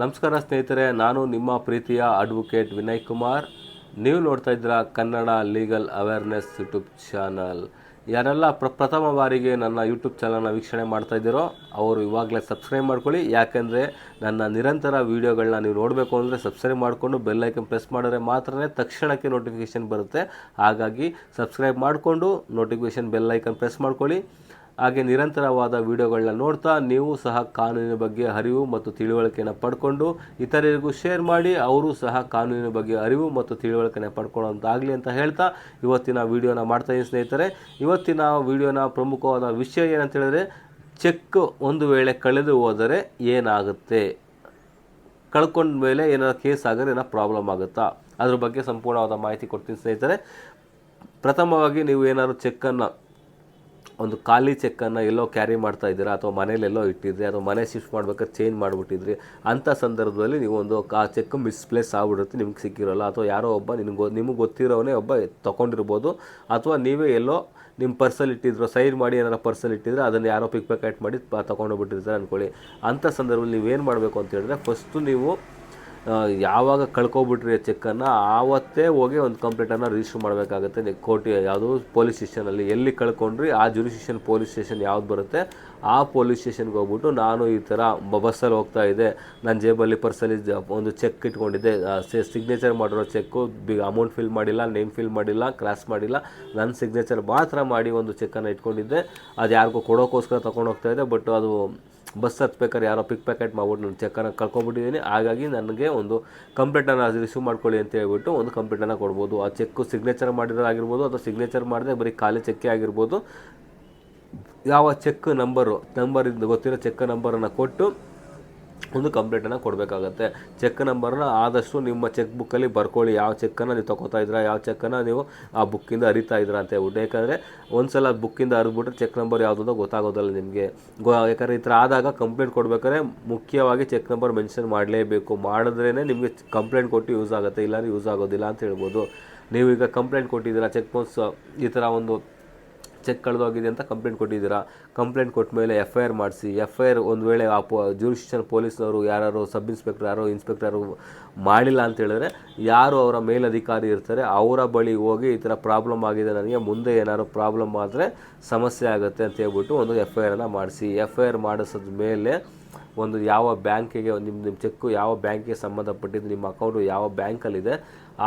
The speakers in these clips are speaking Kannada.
ನಮಸ್ಕಾರ ಸ್ನೇಹಿತರೆ, ನಾನು ನಿಮ್ಮ ಪ್ರೀತಿಯ ಅಡ್ವೊಕೇಟ್ ವಿನಯ್ ಕುಮಾರ್. ನೀವು ನೋಡ್ತಾ ಇದ್ದೀರಾ Kannada legal awareness YouTube channel ಯಾರೆಲ್ಲ ಪ್ರ ಪ್ರಥಮ ಬಾರಿಗೆ ನನ್ನ ಯೂಟ್ಯೂಬ್ ಚಾನಲ್ನ ವೀಕ್ಷಣೆ ಮಾಡ್ತಾ ಇದ್ದೀರೋ, ಅವರು ಇವಾಗಲೇ ಸಬ್ಸ್ಕ್ರೈಬ್ ಮಾಡ್ಕೊಳ್ಳಿ. ಯಾಕೆಂದರೆ ನನ್ನ ನಿರಂತರ ವೀಡಿಯೋಗಳನ್ನ ನೀವು ನೋಡಬೇಕು ಅಂದರೆ ಸಬ್ಸ್ಕ್ರೈಬ್ ಮಾಡಿಕೊಂಡು ಬೆಲ್ಲೈಕನ್ ಪ್ರೆಸ್ ಮಾಡಿದ್ರೆ ಮಾತ್ರನೇ ತಕ್ಷಣಕ್ಕೆ ನೋಟಿಫಿಕೇಷನ್ ಬರುತ್ತೆ. ಹಾಗಾಗಿ ಸಬ್ಸ್ಕ್ರೈಬ್ ಮಾಡಿಕೊಂಡು ನೋಟಿಫಿಕೇಷನ್ ಬೆಲ್ಲೈಕನ್ ಪ್ರೆಸ್ ಮಾಡ್ಕೊಳ್ಳಿ. ಹಾಗೆ ನಿರಂತರವಾದ ವಿಡಿಯೋಗಳನ್ನ ನೋಡ್ತಾ ನೀವು ಸಹ ಕಾನೂನಿನ ಬಗ್ಗೆ ಅರಿವು ಮತ್ತು ತಿಳುವಳಿಕೆಯನ್ನು ಪಡ್ಕೊಂಡು ಇತರರಿಗೂ ಶೇರ್ ಮಾಡಿ ಅವರು ಸಹ ಕಾನೂನಿನ ಬಗ್ಗೆ ಅರಿವು ಮತ್ತು ತಿಳುವಳಿಕೆಯನ್ನು ಪಡ್ಕೊಳ್ಳೋಂತಾಗಲಿ ಅಂತ ಹೇಳ್ತಾ ಇವತ್ತಿನ ವಿಡಿಯೋನ ಮಾಡ್ತಾ ಇದ್ದೀನಿ ಸ್ನೇಹಿತರೆ. ಇವತ್ತಿನ ವಿಡಿಯೋನ ಪ್ರಮುಖವಾದ ವಿಷಯ ಏನಂತ ಹೇಳಿದ್ರೆ ಚೆಕ್ ಒಂದು ವೇಳೆ ಕಳೆದು ಹೋದರೆ ಏನಾಗುತ್ತೆ? ಕಳ್ಕೊಂಡ ಮೇಲೆ ಏನಾದ್ರು ಕೇಸ್ ಆಗಿದ್ರೆ ಏನೋ ಪ್ರಾಬ್ಲಮ್ ಆಗುತ್ತಾ? ಅದ್ರ ಬಗ್ಗೆ ಸಂಪೂರ್ಣವಾದ ಮಾಹಿತಿ ಕೊಡ್ತೀನಿ ಸ್ನೇಹಿತರೆ. ಪ್ರಥಮವಾಗಿ ನೀವು ಏನಾದ್ರು ಚೆಕ್ಕನ್ನು ಒಂದು ಖಾಲಿ ಚೆಕ್ಕನ್ನು ಎಲ್ಲೋ ಕ್ಯಾರಿ ಮಾಡ್ತಾ ಇದ್ದೀರಾ ಅಥವಾ ಮನೇಲೆಲ್ಲೋ ಇಟ್ಟಿದ್ರಿ ಅಥವಾ ಮನೆ ಶಿಫ್ಟ್ ಮಾಡ್ಬೇಕಾದ್ರೆ ಚೇಂಜ್ ಮಾಡಿಬಿಟ್ಟಿದ್ರಿ ಅಂಥ ಸಂದರ್ಭದಲ್ಲಿ ನೀವು ಒಂದು ಆ ಚೆಕ್ ಮಿಸ್ಪ್ಲೇಸ್ ಆಗ್ಬಿಡುತ್ತೆ, ನಿಮ್ಗೆ ಸಿಕ್ಕಿರೋಲ್ಲ. ಅಥವಾ ಯಾರೋ ಒಬ್ಬ ನಿಮ್ಗೆ ನಿಮಗೆ ಗೊತ್ತಿರೋವನೇ ಒಬ್ಬ ತೊಗೊಂಡಿರ್ಬೋದು. ಅಥವಾ ನೀವೇ ಎಲ್ಲೋ ನಿಮ್ಮ ಪರ್ಸಲ್ಲಿ ಇಟ್ಟಿದ್ರು ಸೈಡ್ ಮಾಡಿ ಏನಾರು ಪರ್ಸಲ್ಲಿ ಇಟ್ಟಿದ್ರೆ ಅದನ್ನು ಯಾರೋ ಪಿಕ್ ಪ್ಯಾಕೆಟ್ ಮಾಡಿ ತೊಗೊಂಡೋಗ್ಬಿಟ್ಟಿರ್ತಾರೆ ಅಂದ್ಕೊಳ್ಳಿ ಅಂಥ ಸಂದರ್ಭದಲ್ಲಿ ನೀವೇನು ಮಾಡಬೇಕು ಅಂತ ಹೇಳಿದ್ರೆ ಫಸ್ಟು ನೀವು ಯಾವಾಗ ಕಳ್ಕೊಬಿಟ್ರಿ ಚೆಕ್ಕನ್ನು, ಆವತ್ತೇ ಹೋಗಿ ಒಂದು ಕಂಪ್ಲೇಂಟನ್ನು ರಿಜಿಸ್ಟರ್ ಮಾಡಬೇಕಾಗುತ್ತೆ. ಕೋರ್ಟ್ ಯಾವುದು ಪೊಲೀಸ್ ಸ್ಟೇಷನಲ್ಲಿ ಎಲ್ಲಿ ಕಳ್ಕೊಂಡ್ರಿ, ಆ ಜುರಿಸ್ಟೇಷನ್ ಪೊಲೀಸ್ ಸ್ಟೇಷನ್ ಯಾವ್ದು ಬರುತ್ತೆ, ಆ ಪೊಲೀಸ್ ಸ್ಟೇಷನ್ಗೆ ಹೋಗ್ಬಿಟ್ಟು ನಾನು ಈ ಥರ ಬಸ್ಸಲ್ಲಿ ಹೋಗ್ತಾ ಇದ್ದೆ. ನನ್ನ ಜೇಬಲ್ಲಿ ಪರ್ಸಲ್ಲಿ ಒಂದು ಚೆಕ್ ಇಟ್ಕೊಂಡಿದ್ದೆ. ಸಿಗ್ನೇಚರ್ ಮಾಡಿರೋ ಚೆಕ್ಕು ಬಿಗ್ ಅಮೌಂಟ್ ಫಿಲ್ ಮಾಡಿಲ್ಲ ನೇಮ್ ಫಿಲ್ ಮಾಡಿಲ್ಲ ಕ್ರಾಸ್ ಮಾಡಿಲ್ಲ. ನನ್ನ ಸಿಗ್ನೇಚರ್ ಮಾತ್ರ ಮಾಡಿ ಒಂದು ಚೆಕ್ಕನ್ನು ಇಟ್ಕೊಂಡಿದ್ದೆ. ಅದು ಯಾರಿಗೂ ಕೊಡೋಕ್ಕೋಸ್ಕರ ತೊಗೊಂಡು ಹೋಗ್ತಾ ಇದ್ದೆ ಬಟ್ ಅದು ಬಸ್ ಹತ್ಬೇಕಾದ್ರೆ ಯಾರೋ ಪಿಕ್ ಪ್ಯಾಕೆಟ್ ಮಾಡ್ಬಿಟ್ಟು ನಾನು ಚೆಕ್ಕನ್ನು ಕಳ್ಕೊಂಡ್ಬಿಟ್ಟಿದ್ದೀನಿ. ಹಾಗಾಗಿ ನನಗೆ ಒಂದು ಕಂಪ್ಲೇಂಟನ್ನು ರಿಸೀವ್ ಮಾಡ್ಕೊಳ್ಳಿ ಅಂತ ಹೇಳ್ಬಿಟ್ಟು ಒಂದು ಕಂಪ್ಲೇಂಟನ್ನು ಕೊಡ್ಬೋದು. ಆ ಚೆಕ್ ಸಿಗ್ನೇಚರ್ ಮಾಡಿರೋದಾಗಿರ್ಬೋದು ಅಥವಾ ಸಿಗ್ನೇಚರ್ ಮಾಡದೆ ಬರೀ ಖಾಲಿ ಚೆಕ್ಕೇ ಆಗಿರ್ಬೋದು. ಯಾವ ಚೆಕ್ ನಂಬರು ನಂಬರಿಂದ ಗೊತ್ತಿರೋ ಚೆಕ್ ನಂಬರನ್ನು ಕೊಟ್ಟು ಒಂದು ಕಂಪ್ಲೇಂಟನ್ನು ಕೊಡಬೇಕಾಗತ್ತೆ. ಚೆಕ್ ನಂಬರ್ನ ಆದಷ್ಟು ನಿಮ್ಮ ಚೆಕ್ ಬುಕ್ಕಲ್ಲಿ ಬರ್ಕೊಳ್ಳಿ. ಯಾವ ಚೆಕ್ಕನ್ನು ನೀವು ತಗೋತಾ ಇದ್ದೀರಾ, ಯಾವ ಚೆಕ್ಕನ್ನು ನೀವು ಆ ಬುಕ್ಕಿಂದ ಅರಿತಾ ಇದ್ದೀರಾ ಅಂತ ಹೇಳ್ಬಿಟ್ಟು. ಯಾಕಂದರೆ ಒಂದು ಸಲ ಬುಕ್ಕಿಂದ ಅರಿದ್ಬಿಟ್ರೆ ಚೆಕ್ ನಂಬರ್ ಯಾವುದು ಅಂತ ಗೊತ್ತಾಗೋದಿಲ್ಲ ನಿಮಗೆ. ಗೊ ಯಾಕಂದರೆ ಈ ಥರ ಆದಾಗ ಕಂಪ್ಲೇಂಟ್ ಕೊಡ್ಬೇಕಾದ್ರೆ ಮುಖ್ಯವಾಗಿ ಚೆಕ್ ನಂಬರ್ ಮೆನ್ಷನ್ ಮಾಡಲೇಬೇಕು. ಮಾಡಿದ್ರೇ ನಿಮಗೆ ಕಂಪ್ಲೇಂಟ್ ಕೊಟ್ಟು ಯೂಸ್ ಆಗುತ್ತೆ. ಇಲ್ಲಾಂದ್ರೆ ಯೂಸ್ ಆಗೋದಿಲ್ಲ ಅಂತ ಹೇಳ್ಬೋದು. ಈಗ ಕಂಪ್ಲೇಂಟ್ ಕೊಟ್ಟಿದ್ದೀರಾ ಚೆಕ್ ಪೋಸ್ಟ್ ಈ ಥರ ಒಂದು ಚೆಕ್ ಕಳೆದೋಗಿದೆ ಅಂತ ಕಂಪ್ಲೇಂಟ್ ಕೊಟ್ಟಿದ್ದೀರಾ? ಕಂಪ್ಲೇಂಟ್ ಕೊಟ್ಟ ಮೇಲೆ ಎಫ್ ಐ ಆರ್ ಮಾಡಿಸಿ ಎಫ್ ಐ ಆರ್ ಒಂದು ವೇಳೆ ಆ ಪೊ ಜೂರಿಸ್ಟಿಷನ್ ಪೊಲೀಸ್ನವರು ಯಾರು ಸಬ್ ಇನ್ಸ್ಪೆಕ್ಟರ್ ಯಾರೋ ಇನ್ಸ್ಪೆಕ್ಟರು ಮಾಡಿಲ್ಲ ಅಂತ ಹೇಳಿದ್ರೆ ಯಾರು ಅವರ ಮೇಲಧಿಕಾರಿ ಇರ್ತಾರೆ, ಅವರ ಬಳಿ ಹೋಗಿ ಈ ಥರ ಪ್ರಾಬ್ಲಮ್ ಆಗಿದೆ, ನನಗೆ ಮುಂದೆ ಏನಾದ್ರು ಪ್ರಾಬ್ಲಮ್ ಆದರೆ ಸಮಸ್ಯೆ ಆಗುತ್ತೆ ಅಂತ ಹೇಳ್ಬಿಟ್ಟು ಒಂದು ಎಫ್ ಐ ಆರನ್ನು ಮಾಡಿಸಿ. ಎಫ್ ಐ ಆರ್ ಮಾಡಿಸಿದ ಮೇಲೆ ಒಂದು ಯಾವ ಬ್ಯಾಂಕಿಗೆ ನಿಮ್ಮ ನಿಮ್ಮ ಚೆಕ್ಕು ಯಾವ ಬ್ಯಾಂಕಿಗೆ ಸಂಬಂಧಪಟ್ಟಿದ್ದು, ನಿಮ್ಮ ಅಕೌಂಟು ಯಾವ ಬ್ಯಾಂಕಲ್ಲಿದೆ,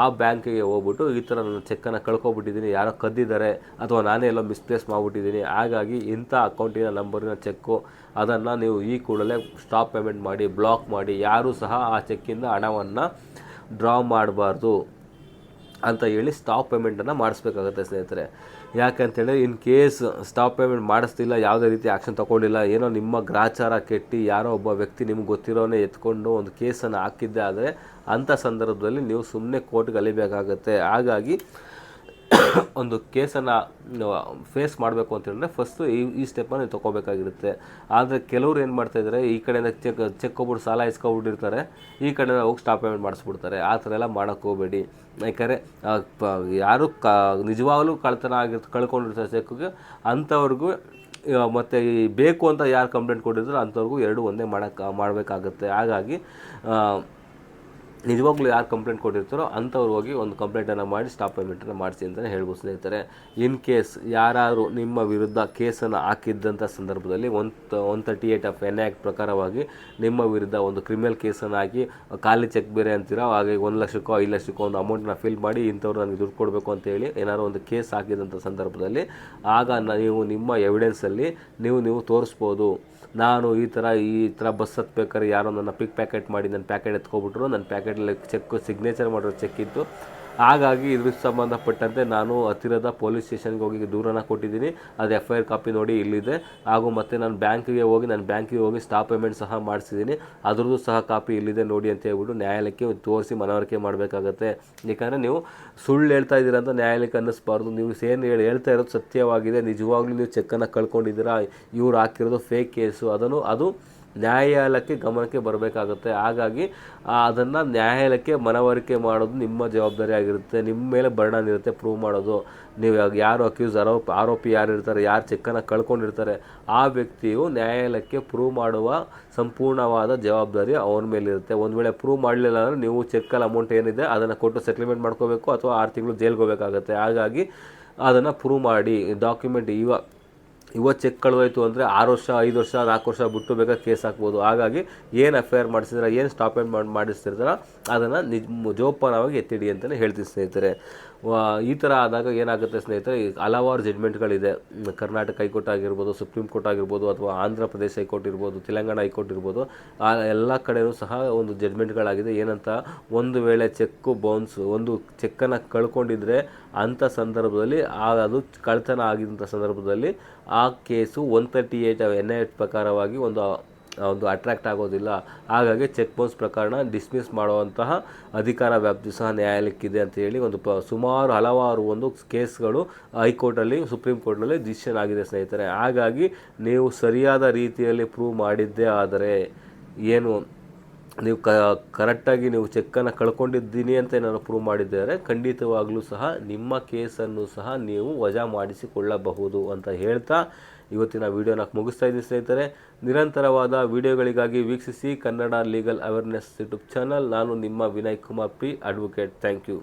ಆ ಬ್ಯಾಂಕಿಗೆ ಹೋಗ್ಬಿಟ್ಟು ಈ ಥರ ನನ್ನ ಚೆಕ್ಕನ್ನು ಕಳ್ಕೊಬಿಟ್ಟಿದ್ದೀನಿ. ಯಾರೋ ಕದ್ದಿದ್ದಾರೆ ಅಥವಾ ನಾನೇ ಎಲ್ಲೋ ಮಿಸ್ಪ್ಲೇಸ್ ಮಾಡಿಬಿಟ್ಟಿದ್ದೀನಿ. ಹಾಗಾಗಿ ಇಂಥ ಅಕೌಂಟಿನ ನಂಬರಿನ ಚೆಕ್ಕು, ಅದನ್ನು ನೀವು ಈ ಕೂಡಲೇ ಸ್ಟಾಪ್ ಪೇಮೆಂಟ್ ಮಾಡಿ, ಬ್ಲಾಕ್ ಮಾಡಿ, ಯಾರೂ ಸಹ ಆ ಚೆಕ್ಕಿಂದ ಹಣವನ್ನು ಡ್ರಾ ಮಾಡಬಾರ್ದು ಅಂತ ಹೇಳಿ ಸ್ಟಾಪ್ ಪೇಮೆಂಟನ್ನು ಮಾಡಿಸ್ಬೇಕಾಗುತ್ತೆ ಸ್ನೇಹಿತರೆ. ಯಾಕಂತೇಳಿ ಇನ್ ಕೇಸ್ ಸ್ಟಾಪ್ ಪೇಮೆಂಟ್ ಮಾಡಿಸ್ತಿಲ್ಲ, ಯಾವುದೇ ರೀತಿ ಆ್ಯಕ್ಷನ್ ತೊಗೊಂಡಿಲ್ಲ, ಏನೋ ನಿಮ್ಮ ಗ್ರಾಚಾರ ಕೆಟ್ಟಿ, ಯಾರೋ ಒಬ್ಬ ವ್ಯಕ್ತಿ ನಿಮ್ಗೆ ಗೊತ್ತಿರೋನೆ ಎತ್ಕೊಂಡು ಒಂದು ಕೇಸನ್ನು ಹಾಕಿದ್ದೆ ಆದರೆ ಅಂಥ ಸಂದರ್ಭದಲ್ಲಿ ನೀವು ಸುಮ್ಮನೆ ಕೋರ್ಟ್ಗೆ ಅಲಿಬೇಕಾಗತ್ತೆ. ಹಾಗಾಗಿ ಒಂದು ಕೇಸನ್ನು ಫೇಸ್ ಮಾಡಬೇಕು ಅಂತ ಹೇಳಿದ್ರೆ ಫಸ್ಟು ಈ ಈ ಸ್ಟೆಪ್ಪನ್ನು ನೀವು ತೊಗೋಬೇಕಾಗಿರುತ್ತೆ. ಆದರೆ ಕೆಲವ್ರು ಏನು ಮಾಡ್ತಾ ಇದ್ದಾರೆ ಈ ಕಡೆಯಿಂದ ಚೆಕ್ ಚೆಕ್ ಹೋಗ್ಬಿಟ್ಟು ಸಾಲ ಇಸ್ಕೊಬಿಟ್ಟಿರ್ತಾರೆ, ಈ ಕಡೆಯಿಂದ ಹೋಗಿ ಸ್ಟಾಪ್ ಪೇಮೆಂಟ್ ಮಾಡಿಸ್ಬಿಡ್ತಾರೆ. ಆ ಥರ ಎಲ್ಲ ಮಾಡೋಕ್ಕೆ ಹೋಗಬೇಡಿ. ಯಾಕಂದರೆ ಯಾರು ಕ, ನಿಜವಾಗಲೂ ಕಳ್ತನ ಆಗಿರ್, ಕಳ್ಕೊಂಡಿರ್ತಾರೆ ಚೆಕ್ಗೆ, ಅಂಥವ್ರಿಗೂ ಮತ್ತು ಈ ಬೇಕು ಅಂತ ಯಾರು ಕಂಪ್ಲೇಂಟ್ ಕೊಟ್ಟಿದ್ರು ಅಂಥವ್ರಿಗೂ ಎರಡು ಒಂದೇ ಮಾಡೋಕ್ಕೆ ಮಾಡಬೇಕಾಗುತ್ತೆ. ಹಾಗಾಗಿ ನಿಜವಾಗ್ಲೂ ಯಾರು ಕಂಪ್ಲೇಂಟ್ ಕೊಟ್ಟಿರ್ತಾರೋ ಅಂಥವ್ರು ಹೋಗಿ ಒಂದು ಕಂಪ್ಲೇಂಟನ್ನು ಮಾಡಿ ಸ್ಟಾಪ್ ಪೇಮೆಂಟನ್ನು ಮಾಡಿಸಿ ಅಂತಲೇ ಹೇಳ್ಬೋದು ಸ್ನೇಹಿತರೆ. ಇನ್ ಕೇಸ್ ಯಾರಾದರೂ ನಿಮ್ಮ ವಿರುದ್ಧ ಕೇಸನ್ನು ಹಾಕಿದ್ದಂಥ ಸಂದರ್ಭದಲ್ಲಿ one one thirty eight of N act ಪ್ರಕಾರವಾಗಿ ನಿಮ್ಮ ವಿರುದ್ಧ ಒಂದು ಕ್ರಿಮಿನಲ್ ಕೇಸನ್ನು ಹಾಕಿ, ಖಾಲಿ ಚೆಕ್ ಬೇರೆ ಅಂತೀರೋ? ಹಾಗೆ ಒಂದು ಲಕ್ಷಕ್ಕೋ, ಐದು ಲಕ್ಷಕ್ಕೋ ಒಂದು ಅಮೌಂಟನ್ನ ಫಿಲ್ ಮಾಡಿ ಇಂಥವ್ರು ನನಗೆ ದುಡ್ಡು ಕೊಡಬೇಕು ಅಂತ ಹೇಳಿ ಏನಾದ್ರು ಒಂದು ಕೇಸ್ ಹಾಕಿದಂಥ ಸಂದರ್ಭದಲ್ಲಿ ಆಗ ನೀವು ನಿಮ್ಮ ಎವಿಡೆನ್ಸಲ್ಲಿ ನೀವು ನೀವು ತೋರಿಸ್ಬೋದು. ನಾನು ಈ ಥರ ಈ ಥರ ಬಸ್ ಹತ್ಬೇಕಾದ್ರೆ ಯಾರೋ ನನ್ನ ಪಿಕ್ ಪ್ಯಾಕೆಟ್ ಮಾಡಿ, ನನ್ನ ಪ್ಯಾಕೆಟ್ ಎತ್ಕೊಬಿಟ್ರು, ನನ್ನ ಪ್ಯಾಕೆಟಲ್ಲಿ ಚೆಕ್ ಸಿಗ್ನೇಚರ್ ಮಾಡಿರೋ ಚೆಕ್ ಇತ್ತು. ಹಾಗಾಗಿ ಇದ್ರ ಸಂಬಂಧಪಟ್ಟಂತೆ ನಾನು ಹತ್ತಿರದ ಪೊಲೀಸ್ ಸ್ಟೇಷನ್ಗೆ ಹೋಗಿ ದೂರನ ಕೊಟ್ಟಿದ್ದೀನಿ. ಅದು ಎಫ್ ಐ ಆರ್ ಕಾಪಿ ನೋಡಿ ಇಲ್ಲಿದೆ. ಹಾಗೂ ಮತ್ತು ನಾನು ಬ್ಯಾಂಕಿಗೆ ಹೋಗಿ, ನಾನು ಬ್ಯಾಂಕಿಗೆ ಹೋಗಿ ಸ್ಟಾಪ್ ಪೇಮೆಂಟ್ ಸಹ ಮಾಡಿಸಿದ್ದೀನಿ. ಅದ್ರದ್ದು ಸಹ ಕಾಪಿ ಇಲ್ಲಿದೆ ನೋಡಿ ಅಂತ ಹೇಳ್ಬಿಟ್ಟು ನ್ಯಾಯಾಲಯಕ್ಕೆ ತೋರಿಸಿ ಮನವರಿಕೆ ಮಾಡಬೇಕಾಗತ್ತೆ. ಯಾಕಂದರೆ ನೀವು ಸುಳ್ಳು ಹೇಳ್ತಾ ಇದ್ದೀರ ಅಂತ ನ್ಯಾಯಾಲಯಕ್ಕೆ ಅನ್ನಿಸ್ಬಾರ್ದು. ನೀವು ಏನು ಹೇಳಿ, ಹೇಳ್ತಾ ಇರೋದು ಸತ್ಯವಾಗಿದೆ. ನಿಜವಾಗ್ಲೂ ನೀವು ಚೆಕ್ಕನ್ನು ಕಳ್ಕೊಂಡಿದ್ದೀರಾ. ಇವ್ರು ಹಾಕಿರೋದು ಫೇಕ್ ಕೇಸು ಅದನ್ನು, ಅದು ನ್ಯಾಯಾಲಯಕ್ಕೆ ಗಮನಕ್ಕೆ ಬರಬೇಕಾಗುತ್ತೆ. ಹಾಗಾಗಿ ಅದನ್ನು ನ್ಯಾಯಾಲಯಕ್ಕೆ ಮನವರಿಕೆ ಮಾಡೋದು ನಿಮ್ಮ ಜವಾಬ್ದಾರಿ ಆಗಿರುತ್ತೆ. ನಿಮ್ಮ ಮೇಲೆ ಬರ್ಡನ್ ಇರುತ್ತೆ ಪ್ರೂವ್ ಮಾಡೋದು. ನೀವು ಯಾರು ಅಕ್ಯೂಸ್ ಆರೋಪ ಆರೋಪಿ ಯಾರು ಇರ್ತಾರೆ, ಯಾರು ಚೆಕ್ಕನ್ನು ಕಳ್ಕೊಂಡಿರ್ತಾರೆ, ಆ ವ್ಯಕ್ತಿಯು ನ್ಯಾಯಾಲಯಕ್ಕೆ ಪ್ರೂವ್ ಮಾಡುವ ಸಂಪೂರ್ಣವಾದ ಜವಾಬ್ದಾರಿ ಅವನ ಮೇಲಿರುತ್ತೆ. ಒಂದು ವೇಳೆ ಪ್ರೂವ್ ಮಾಡಲಿಲ್ಲ ಅಂದರೆ ನೀವು ಚೆಕ್ಕಲ್ಲಿ ಅಮೌಂಟ್ ಏನಿದೆ, ಅದನ್ನು ಕೊಟ್ಟು ಸೆಟ್ಲ್ಮೆಂಟ್ ಮಾಡ್ಕೋಬೇಕು ಅಥವಾ ಆರು ತಿಂಗಳು ಜೈಲ್ಗೆ ಹೋಗಬೇಕಾಗತ್ತೆ. ಹಾಗಾಗಿ, ಅದನ್ನು ಪ್ರೂವ್ ಮಾಡಿ ಡಾಕ್ಯುಮೆಂಟ್ ಇವ ಇವತ್ತು ಚೆಕ್ ಕಳೆದೋಯ್ತು ಅಂದರೆ ಆರು ವರ್ಷ, ಐದು ವರ್ಷ, ನಾಲ್ಕು ವರ್ಷ ಬಿಟ್ಟು ಬೇಕಾ ಕೇಸ್ ಹಾಕ್ಬೋದು. ಹಾಗಾಗಿ ಏನು ಆರ್ ಮಾಡಿಸಿದ್ರೆ, ಏನು ಸ್ಟಾಪ್ ಆ್ಯಂಡ್ ಮಾಡಿ ಮಾಡಿಸ್ತಿರ್ತಾರೋ ಅದನ್ನು ನಿಜ, ಜೋಪಾನವಾಗಿ ಎತ್ತಿಡಿ ಅಂತಲೇ ಹೇಳ್ತೀನಿ ಸ್ನೇಹಿತರೆ. ಈ ಥರ ಆದಾಗ ಏನಾಗುತ್ತೆ ಸ್ನೇಹಿತರೆ ಹಲವಾರು ಜಡ್ಮೆಂಟ್ಗಳಿದೆ ಕರ್ನಾಟಕ ಹೈಕೋರ್ಟ್ ಆಗಿರ್ಬೋದು, ಸುಪ್ರೀಂ ಕೋರ್ಟ್ ಆಗಿರ್ಬೋದು, ಅಥವಾ ಆಂಧ್ರ ಪ್ರದೇಶ ಹೈಕೋರ್ಟ್ ಇರ್ಬೋದು, ತೆಲಂಗಾಣ ಹೈಕೋರ್ಟ್ ಇರ್ಬೋದು, ಆ ಎಲ್ಲ ಕಡೆಯೂ ಸಹ ಒಂದು ಜಡ್ಮೆಂಟ್ಗಳಾಗಿದೆ ಏನಂತ, ಒಂದು ವೇಳೆ ಚೆಕ್ಕು ಬೌನ್ಸ್ ಒಂದು ಚೆಕ್ಕನ್ನು ಕಳ್ಕೊಂಡಿದ್ರೆ ಅಂಥ ಸಂದರ್ಭದಲ್ಲಿ, ಆ ಅದು ಕಳ್ತನ ಆಗಿದ್ದಂಥ ಸಂದರ್ಭದಲ್ಲಿ ಆ case one thirty eight N I ಪ್ರಕಾರವಾಗಿ ಒಂದು ಒಂದು ಅಟ್ರಾಕ್ಟ್ ಆಗೋದಿಲ್ಲ. ಹಾಗಾಗಿ ಚೆಕ್ ಬೌನ್ಸ್ ಪ್ರಕರಣ ಡಿಸ್ಮಿಸ್ ಮಾಡುವಂತಹ ಅಧಿಕಾರ ವ್ಯಾಪ್ತಿ ಸಹ ನ್ಯಾಯಾಲಯಕ್ಕಿದೆ ಅಂತ ಹೇಳಿ ಒಂದು ಸುಮಾರು ಹಲವಾರು ಒಂದು ಕೇಸ್ಗಳು ಹೈಕೋರ್ಟಲ್ಲಿ ಸುಪ್ರೀಂ ಕೋರ್ಟ್ನಲ್ಲಿ ಡಿಸಿಷನ್ ಆಗಿದೆ ಸ್ನೇಹಿತರೆ. ಹಾಗಾಗಿ ನೀವು ಸರಿಯಾದ ರೀತಿಯಲ್ಲಿ ಪ್ರೂವ್ ಮಾಡಿದ್ದೇ ಆದರೆ ಏನು, ನೀವು ಕ ಕರೆಕ್ಟಾಗಿ ನೀವು ಚೆಕ್ಕನ್ನು ಕಳ್ಕೊಂಡಿದ್ದೀನಿ ಅಂತ ಏನಾದರೂ ಪ್ರೂವ್ ಮಾಡಿದ್ದಾರೆ ಖಂಡಿತವಾಗಲೂ ಸಹ ನಿಮ್ಮ ಕೇಸನ್ನು ಸಹ ನೀವು ವಜಾ ಮಾಡಿಸಿಕೊಳ್ಳಬಹುದು ಅಂತ ಹೇಳ್ತಾ ಇವತ್ತಿನ ವಿಡಿಯೋನ ಮುಗಿಸ್ತಾ ಇದ್ದೀನಿ ಸ್ನೇಹಿತರೆ. ನಿರಂತರವಾದ ವಿಡಿಯೋಗಳಿಗಾಗಿ ವೀಕ್ಷಿಸಿ Kannada legal awareness YouTube channel. ನಾನು ನಿಮ್ಮ Vinay Kumar, P, advocate. Thank you.